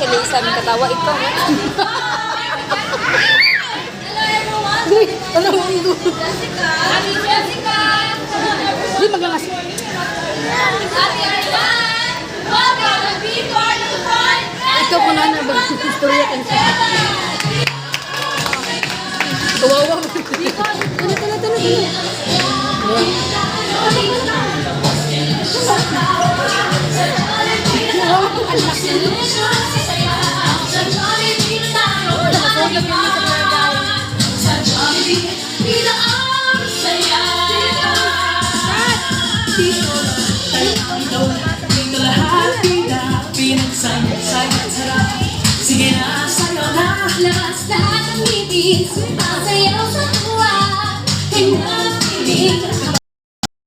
si Lisa may katawa ikaw. Uy, ano mo ito? Jessica! Before the Fun! Ito ko na na istorya kan siya. Kawawa. Tala, tala, tala, tala. Sige na, Labas lahat ng ngipin Sumasayaw sa tuwa Hinapiling